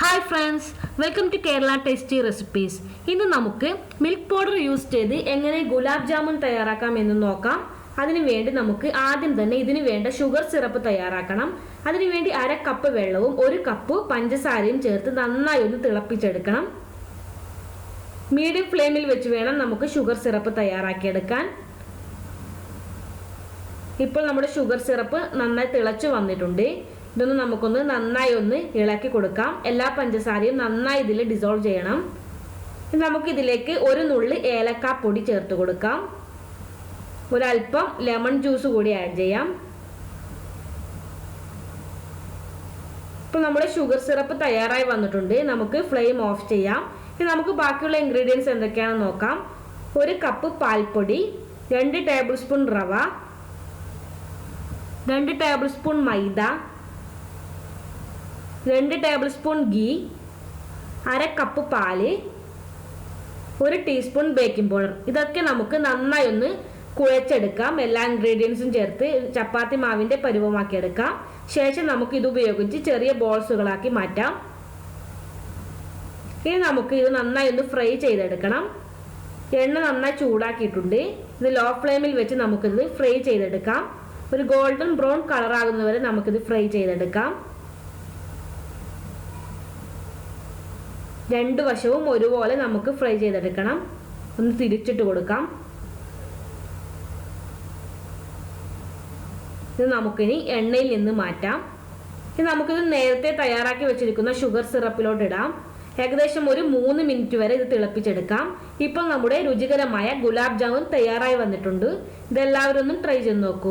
Hi friends welcome to Kerala tasty recipes ഇന്ന് നമുക്ക് milk powder use ചെയ്ത് എങ്ങനെ ഗുലാബ് ജാമുൻ തയ്യാറാക്കാം എന്ന് നോക്കാം. അതിനു വേണ്ടി നമുക്ക് ആദ്യം തന്നെ ഇതിന് വേണ്ട ഷുഗർ സിറപ്പ് തയ്യാറാക്കണം. അതിനുവേണ്ടി അര കപ്പ് വെള്ളവും ഒരു കപ്പ് പഞ്ചസാരയും ചേർത്ത് നന്നായി ഒന്ന് തിളപ്പിച്ചെടുക്കണം. മീഡിയം ഫ്ലെയിമിൽ വെച്ച് വേണം നമുക്ക് ഷുഗർ സിറപ്പ് തയ്യാറാക്കിയെടുക്കാൻ. ഇപ്പോൾ നമ്മുടെ ഷുഗർ സിറപ്പ് നന്നായി തിളച്ചു വന്നിട്ടുണ്ട്. ഇതൊന്ന് നമുക്കൊന്ന് നന്നായി ഒന്ന് ഇളക്കി കൊടുക്കാം. എല്ലാ പഞ്ചസാരയും നന്നായി ഇതിൽ ഡിസോൾവ് ചെയ്യണം. ഇനി നമുക്ക് ഇതിലേക്ക് ഒരു നുള്ളി ഏലക്കാപ്പൊടി ചേർത്ത് കൊടുക്കാം. ഒരല്പം ലെമൺ ജ്യൂസ് കൂടി ആഡ് ചെയ്യാം. ഇപ്പോൾ നമ്മുടെ ഷുഗർ സിറപ്പ് തയ്യാറായി വന്നിട്ടുണ്ട്. നമുക്ക് ഫ്ലെയിം ഓഫ് ചെയ്യാം. ഇനി നമുക്ക് ബാക്കിയുള്ള ഇൻഗ്രീഡിയൻസ് എന്തൊക്കെയാണെന്ന് നോക്കാം. ഒരു കപ്പ് പാൽപ്പൊടി രണ്ട് ടേബിൾ സ്പൂൺ റവ രണ്ട് ടേബിൾ സ്പൂൺ മൈദ രണ്ട് ടേബിൾ സ്പൂൺ ഗീ അര കപ്പ് പാൽ ഒരു ടീസ്പൂൺ ബേക്കിംഗ് പൗഡർ ഇതൊക്കെ നമുക്ക് നന്നായി ഒന്ന് കുഴച്ചെടുക്കാം. എല്ലാ ഇൻഗ്രീഡിയൻസും ചേർത്ത് ചപ്പാത്തി മാവിന്റെ പരുവമാക്കി എടുക്കാം ശേഷം നമുക്ക് ഇത് ഉപയോഗിച്ച് ചെറിയ ബോൾസുകളാക്കി മാറ്റാം. ഇനി നമുക്ക് ഇത് നന്നായി ഒന്ന് ഫ്രൈ ചെയ്തെടുക്കണം. എണ്ണ നന്നായി ചൂടാക്കിയിട്ടുണ്ട്. ഇത് ലോ ഫ്ലെയിമിൽ വെച്ച് നമുക്കിത് ഫ്രൈ ചെയ്തെടുക്കാം. ഒരു ഗോൾഡൻ ബ്രൗൺ കളറാകുന്നവരെ നമുക്കിത് ഫ്രൈ ചെയ്തെടുക്കാം. രണ്ട് വശവും ഒരുപോലെ നമുക്ക് ഫ്രൈ ചെയ്തെടുക്കണം. ഒന്ന് തിരിച്ചിട്ട് കൊടുക്കാം. ഇത് നമുക്കിനി എണ്ണയിൽ നിന്ന് മാറ്റാം. ഇനി നമുക്കിത് നേരത്തെ തയ്യാറാക്കി വെച്ചിരിക്കുന്ന ഷുഗർ സിറപ്പിലോട്ട് ഇടാം. ഏകദേശം ഒരു മൂന്ന് മിനിറ്റ് വരെ ഇത് തിളപ്പിച്ചെടുക്കാം. ഇപ്പം നമ്മുടെ രുചികരമായ ഗുലാബ് ജാമുൻ തയ്യാറായി വന്നിട്ടുണ്ട്. ഇതെല്ലാവരും ഒന്നും ട്രൈ ചെയ്ത് നോക്കൂ.